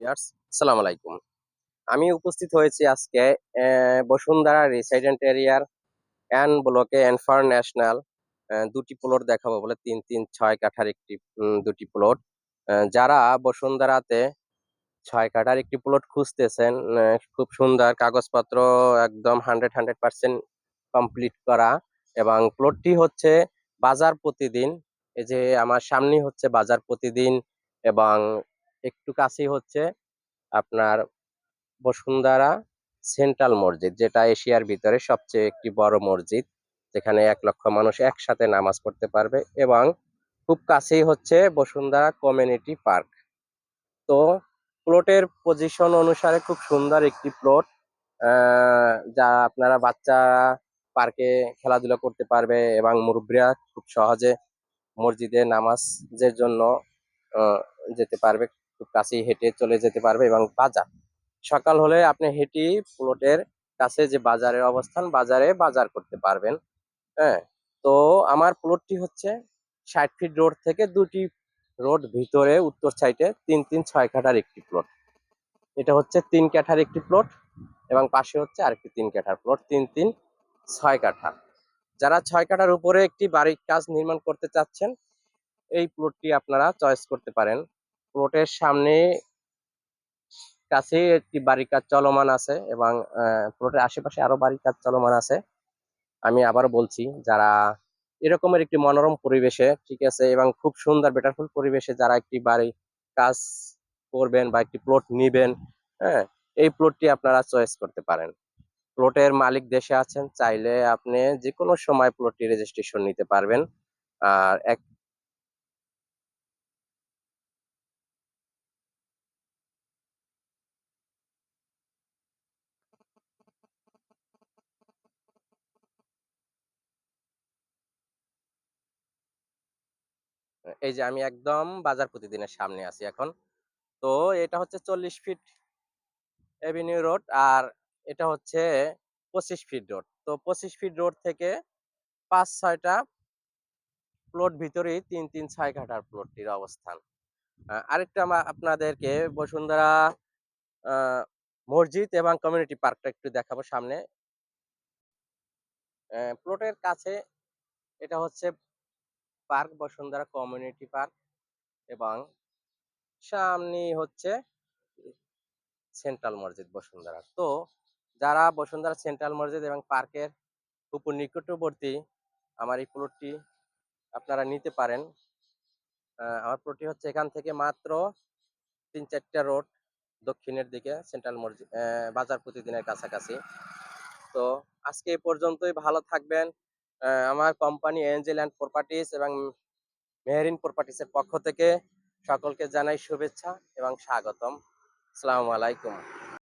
আসসালামু আলাইকুম। আমি উপস্থিত হয়েছি আজকে বসুন্ধরা রেসিডেন্ট এরিয়ার এন ব্লকে এনফার ন্যাশনাল দুটি প্লট দেখাবো বলে, তিন তিন, ছয় কাঠার একটি দুটি প্লট। যারা বসুন্ধরাতে ছয় কাঠার একটি প্লট খুঁজতেছেন খুব সুন্দর কাগজপত্র, একদম হান্ড্রেড হান্ড্রেড পার্সেন্ট কমপ্লিট করা এবং প্লটটি হচ্ছে বাজার প্রতিদিন, এই যে আমার সামনেই হচ্ছে বাজার প্রতিদিন এবং একটু কাছেই হচ্ছে আপনার বসুন্ধরা সেন্ট্রাল মসজিদ, যেটা এশিয়ার ভিতরে সবচেয়ে একটি বড় মসজিদ। যেখানে এক লক্ষ মানুষ একসাথে নামাজ পড়তে পারবে এবং খুব কাছেই হচ্ছে বসুন্ধরা কমিউনিটি পার্ক। তো প্লটের পজিশন অনুসারে খুব সুন্দর একটি প্লট যা আপনারা বাচ্চারা পার্কে খেলাধুলা করতে পারবে এবং মুরব্বীরা খুব সহজে মসজিদে নামাজের জন্য যেতে পারবে। খুব কাছেই হেঁটে চলে যেতে পারবে এবং বাজার। সকাল হলে আপনি হেঁটে প্লটের কাছে যে বাজারের অবস্থান, বাজারে বাজার করতে পারবেন। হ্যাঁ তো আমার প্লটটি হচ্ছে ষাট ফিট রোড থেকে দুটি রোড ভিতরে উত্তর সাইডে তিন তিন, ছয় কাঠার একটি প্লট এটা হচ্ছে তিন কাঠার একটি প্লট এবং পাশে হচ্ছে আরেকটি তিন কাঠার প্লট তিন তিন, ছয় কাঠা। যারা ছয় কাঠার উপরে একটি বাড়ির কাজ নির্মাণ করতে চাচ্ছেন, এই প্লটটি আপনারা চয়েস করতে পারেন। প্লটের সামনে কাছে একটি বাড়ির কাজ চলমান আছে এবং প্লটের আশেপাশে আরও বাড়ির কাজ চলমান আছে। আমি আবার বলছি, যারা এরকমের একটি মনোরম পরিবেশে ঠিক আছে এবং খুব সুন্দর বেটারফুল পরিবেশে যারা একটি বাড়ি কাজ করবেন বা একটি প্লট নিবেন হ্যাঁ এই প্লটটি আপনারা চয়েস করতে পারেন। প্লটের মালিক দেশে আছেন, চাইলে আপনি যে কোনো সময় প্লটটি রেজিস্ট্রেশন নিতে পারবেন। আর এক এই যে আমি একদম বাজার প্রতিদিনের সামনে আছি এখন। তো এটা হচ্ছে চল্লিশ ফিট এভিনিউ রোড আর এটা হচ্ছে পঁচিশ ফিট রোড। তো পঁচিশ ফিট রোড থেকে পাঁচ, ছয়টা প্লট ভিতরেই তিন তিন, ছয় কাঠার প্লটটির অবস্থান। আরেকটা আপনাদেরকে বসুন্ধরা মসজিদ এবং কমিউনিটি পার্কটা একটু দেখাবো সামনে। প্লটের কাছে এটা হচ্ছে পার্ক, বসুন্ধরা কমিউনিটি পার্ক এবং সামনে হচ্ছে সেন্ট্রাল মসজিদ বসুন্ধরা। তো যারা বসুন্ধরা সেন্ট্রাল মসজিদ এবং পার্কের উপর নিকটবর্তী, আমার এই প্লটটি আপনারা নিতে পারেন। আমার প্লটটি হচ্ছে এখান থেকে মাত্র তিন চারটা রোড দক্ষিণের দিকে সেন্ট্রাল মসজিদ বাজার প্রতিদিনের কাছাকাছি। তো আজকে এই পর্যন্তই, ভালো থাকবেন। আমার কোম্পানি এঞ্জেল অ্যান্ড প্রপার্টিস এবং মেহেরিন প্রপার্টিসের পক্ষ থেকে সকলকে জানাই শুভেচ্ছা এবং স্বাগতম। আসসালামু আলাইকুম।